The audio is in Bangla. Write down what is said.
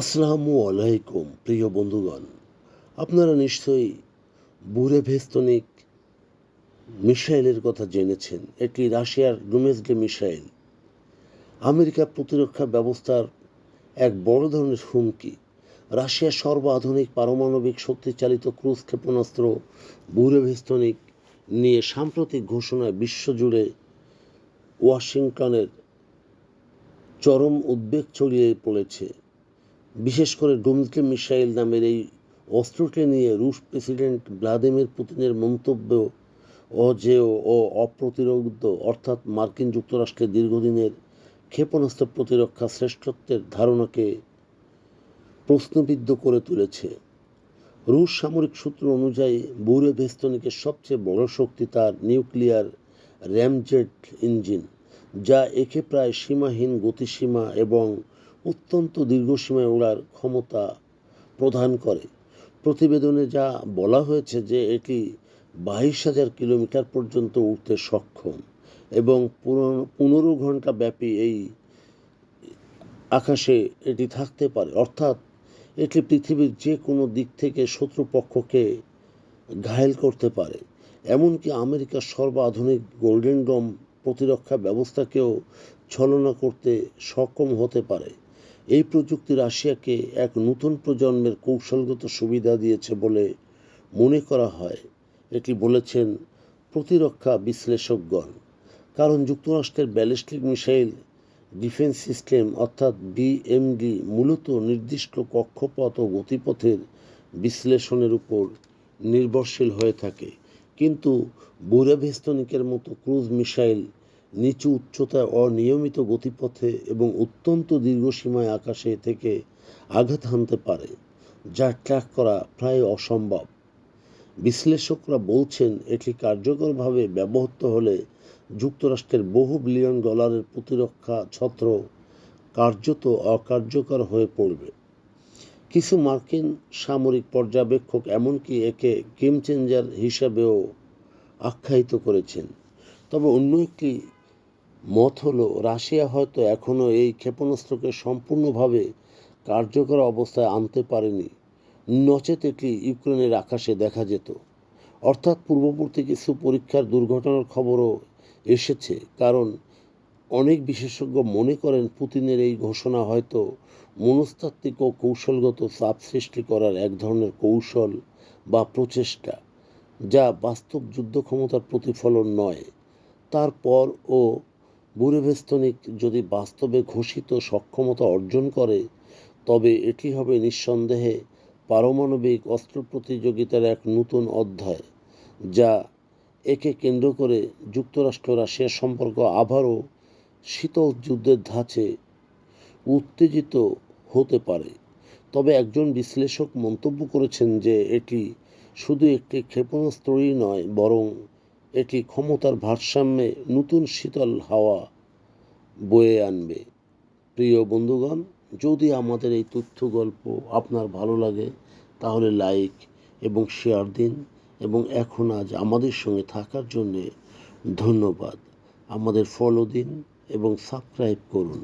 আসসালামু আলাইকুম, প্রিয় বন্ধুগণ। আপনারা নিশ্চয়ই বুরেভেস্তনিক মিসাইলের কথা জেনেছেন। এটি রাশিয়ার ডোমেসডে মিসাইল। আমেরিকার প্রতিরক্ষা ব্যবস্থার এক বড় ধরনের হুমকি। রাশিয়ার সর্বাধুনিক পারমাণবিক শক্তিচালিত ক্রুজ ক্ষেপণাস্ত্র বুরেভেস্তনিক নিয়ে সাম্প্রতিক ঘোষণায় বিশ্বজুড়ে ওয়াশিংটনের চরম উদ্বেগ ছড়িয়ে পড়েছে। বিশেষ করে ডোমসডে মিসাইল নামের এই অস্ত্রটি নিয়ে রুশ প্রেসিডেন্ট ভ্লাদিমির পুতিনের মন্তব্য অজেয় ও অপ্রতিরোধ, অর্থাৎ মার্কিন যুক্তরাষ্ট্রের দীর্ঘদিনের ক্ষেপণাস্ত্র প্রতিরক্ষা শ্রেষ্ঠত্বের ধারণাকে প্রশ্নবিদ্ধ করে তুলেছে। রুশ সামরিক সূত্র অনুযায়ী বুরে ভেস্তনিকের সবচেয়ে বড় শক্তি তার নিউক্লিয়ার র্যামজেট ইঞ্জিন, যা একে প্রায় সীমাহীন গতিসীমা এবং অত্যন্ত দীর্ঘসীমায় ওড়ার ক্ষমতা প্রদান করে। প্রতিবেদনে যা বলা হয়েছে যে এটি বাইশ হাজার কিলোমিটার পর্যন্ত উঠতে সক্ষম এবং পনেরো ঘণ্টা ব্যাপী এই আকাশে এটি থাকতে পারে। অর্থাৎ এটি পৃথিবীর যে কোনো দিক থেকে শত্রুপক্ষকে ঘায়েল করতে পারে। এমনকি আমেরিকার সর্বাধুনিক গোল্ডেন ডোম প্রতিরক্ষা ব্যবস্থাকেও ছলনা করতে সক্ষম হতে পারে। এই প্রযুক্তি রাশিয়াকে এক নতুন প্রজন্মের কৌশলগত সুবিধা দিয়েছে বলে মনে করা হয়। এটি বলেছেন প্রতিরক্ষা বিশ্লেষকগণ। কারণ যুক্তরাষ্ট্রের ব্যালিস্টিক মিসাইল ডিফেন্স সিস্টেম অর্থাৎ বিএমডি মূলত নির্দিষ্ট কক্ষপথ ও গতিপথের বিশ্লেষণের উপর নির্ভরশীল হয়ে থাকে। কিন্তু বুরেভেস্তনিকের মতো ক্রুজ মিসাইল নিচু উচ্চতায় অনিয়মিত গতিপথে এবং অত্যন্ত দীর্ঘ সীমায় আকাশে থেকে আঘাত হানতে পারে, যা ট্র্যাক করা প্রায় অসম্ভব। বিশ্লেষকরা বলছেন, এটি কার্যকরভাবে ব্যবহৃত হলে যুক্তরাষ্ট্রের বহু বিলিয়ন ডলারের প্রতিরক্ষা ছত্র কার্যত অকার্যকর হয়ে পড়বে। কিছু মার্কিন সামরিক পর্যবেক্ষক এমনকি একে গেম চেঞ্জার হিসাবেও আখ্যায়িত করেছেন। তবে অন্য একটি মত হলো, রাশিয়া হয়তো এখনও এই ক্ষেপণাস্ত্রকে সম্পূর্ণভাবে কার্যকর অবস্থায় আনতে পারেনি। নচেত এটি ইউক্রেনের আকাশে দেখা যেত। অর্থাৎ পূর্ববর্তী কিছু পরীক্ষার দুর্ঘটনার খবরও এসেছে, কারণ অনেক বিশেষজ্ঞ মনে করেন পুতিনের এই ঘোষণা হয়তো মনস্তাত্ত্বিক ও কৌশলগত চাপ সৃষ্টি করার এক ধরনের কৌশল বা প্রচেষ্টা, যা বাস্তব যুদ্ধ ক্ষমতার প্রতিফলন নয়। তারপর ও বুরেভেস্তনিক যদি বাস্তবে ঘোষিত সক্ষমতা অর্জন করে, তবে এটি হবে নিঃসন্দেহে পারমাণবিক অস্ত্র প্রতিযোগিতার এক নতুন অধ্যায়, যা একে কেন্দ্র করে যুক্তরাষ্ট্র রাশিয়ার সম্পর্ক আবারও শীতল যুদ্ধের ধাঁচে উত্তেজিত হতে পারে। তবে একজন বিশ্লেষক মন্তব্য করেছেন যে এটি শুধু একটি ক্ষেপণাস্ত্রই নয়, বরং এটি ক্ষমতার ভারসাম্যে নতুন শীতল হাওয়া বয়ে আনবে। প্রিয় বন্ধুগণ, যদি আমাদের এই তথ্য গল্প আপনার ভালো লাগে, তাহলে লাইক এবং শেয়ার দিন এবং এখন আজ আমাদের সঙ্গে থাকার জন্যে ধন্যবাদ। আমাদের ফলো দিন এবং সাবস্ক্রাইব করুন।